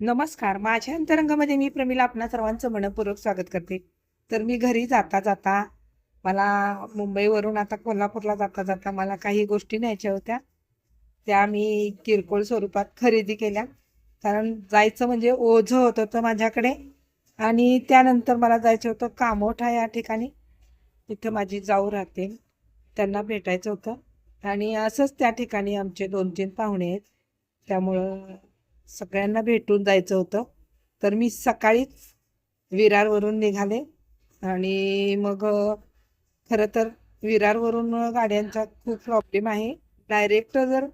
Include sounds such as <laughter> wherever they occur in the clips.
नमस्कार. माझ्या अंतरंगामध्ये मी प्रमिला आपणा सर्वांचं मनपूर्वक स्वागत करते. तर मी घरी जाता जाता मला मुंबईवरून आता कोल्हापूरला जाता जाता मला काही गोष्टी न्यायच्या होत्या. त्या मी किरकोळ स्वरूपात खरेदी केल्या. कारण जायचं म्हणजे ओझं होत होतं माझ्याकडे. आणि त्यानंतर मला जायचं होतं कामोठा या ठिकाणी. तिथं माझी जाऊ राहते. त्यांना भेटायचं होतं. आणि असंच त्या ठिकाणी आमचे दोन तीन पाहुणे आहेत. त्यामुळं सगळ्यांना भेटून जायचं होतं. तर मी सकाळीच विरारवरून निघाले आणि मग खरं तर विरारवरून गाड्यांचा खूप प्रॉब्लेम आहे. डायरेक्ट जर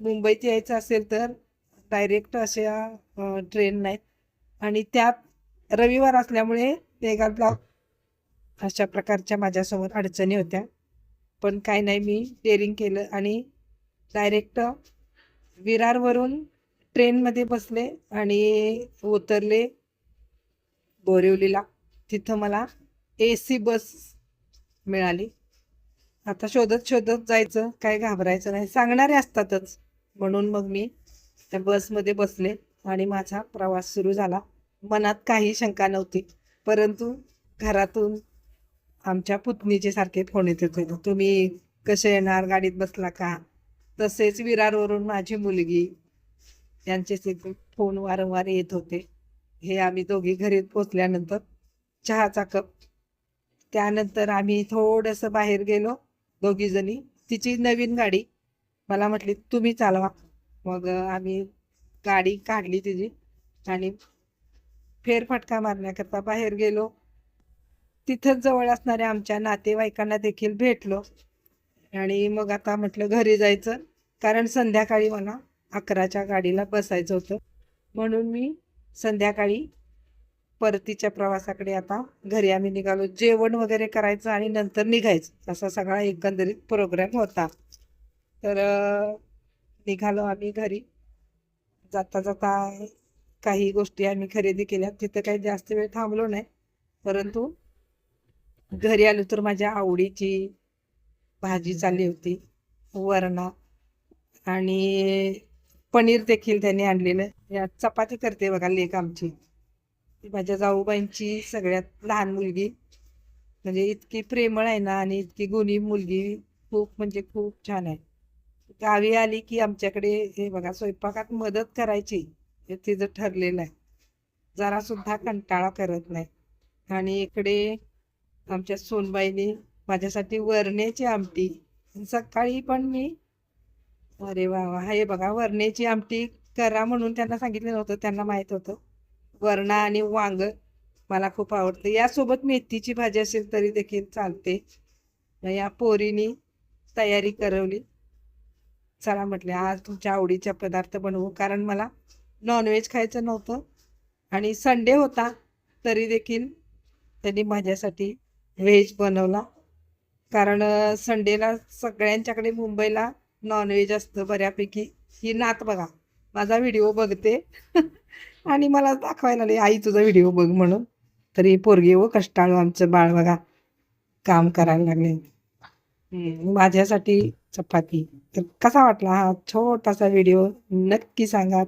मुंबईत यायचं असेल तर डायरेक्ट अशा ट्रेन नाहीत. आणि त्यात रविवार असल्यामुळे वेगात ब्लॉक अशा प्रकारच्या माझ्यासमोर अडचणी होत्या. पण काय नाही मी डेअरिंग केलं आणि डायरेक्ट विरारवरून ट्रेनमध्ये बसले आणि उतरले बोरिवलीला. तिथं मला ए सी बस मिळाली. आता शोधत शोधत जायचं काय घाबरायचं नाही. सांगणारे असतातच. म्हणून मग मी त्या बसमध्ये बसले आणि माझा प्रवास सुरू झाला. मनात काही शंका नव्हती परंतु घरातून आमच्या पुतणीचे सारखे फोन येत होते. तुम्ही कसे येणार? गाडीत बसला का? तसेच विरारवरून माझी मुलगी यांचे फोन वारंवार येत होते. हे आम्ही दोघी घरी पोचल्यानंतर चहाचा कप. त्यानंतर आम्ही थोडंसं बाहेर गेलो दोघीजणी. तिची नवीन गाडी. मला म्हटली तुम्ही चालवा. मग आम्ही गाडी काढली तिची आणि फेरफटका मारण्याकरता बाहेर गेलो. तिथंच जवळ असणाऱ्या आमच्या नातेवाईकांना देखील भेटलो. आणि मग आता म्हटलं घरी जायचं. कारण संध्याकाळी मला अकराच्या गाडीला बसायचं होतं. म्हणून मी संध्याकाळी परतीच्या प्रवासाकडे आता घरी आम्ही निघालो. जेवण वगैरे करायचं आणि नंतर निघायचं. असा सगळा एकंदरीत प्रोग्राम होता. तर निघालो आम्ही घरी. जाता जाता काही गोष्टी आम्ही खरेदी केल्या. तिथं काही जास्त वेळ थांबलो नाही. परंतु घरी आलो तर माझ्या आवडीची भाजी चालली होती. वरणा आणि पनीर देखील त्यांनी आणलेलं या चपाती करते बघा लेक आमची. ती माझ्या जाऊबाईंची सगळ्यात लहान मुलगी. म्हणजे इतकी प्रेमळ आहे ना आणि इतकी गुणी मुलगी खूप म्हणजे खूप छान आहे. गावी आली की आमच्याकडे हे बघा स्वयंपाकात मदत करायची हे तिचं ठरलेलं आहे. जरा सुद्धा कंटाळा करत नाही. आणि इकडे आमच्या सोनबाईने माझ्यासाठी वरण्याची आमटी. सकाळी पण मी अरे वा वा. हे बघा वरण्याची आमटी करा म्हणून त्यांना सांगितलं नव्हतं त्यांना माहीत होतं. वरणा आणि वांग मला खूप आवडतं. यासोबत मेथीची भाजी असेल तरी देखील चालते. या पोरीनी तयारी करवली. चला म्हटले आज तुमच्या आवडीचा पदार्थ बनवू. कारण मला नॉनव्हेज खायचं नव्हतं आणि संडे होता तरी देखील त्यांनी माझ्यासाठी व्हेज बनवला. कारण संडेला सगळ्यांच्याकडे मुंबईला नॉनव्हेज असतं बऱ्यापैकी. ही नात बघा. माझा व्हिडिओ बघते. <laughs> आणि मला दाखवायला लागले आई तुझा व्हिडिओ बघ म्हणून. तरी पोरगी व कष्टाळू आमचं बाळ बघा. काम करायला लागले. माझ्यासाठी चपाती. तर कसा वाटला हा छोटासा व्हिडिओ नक्की सांगा.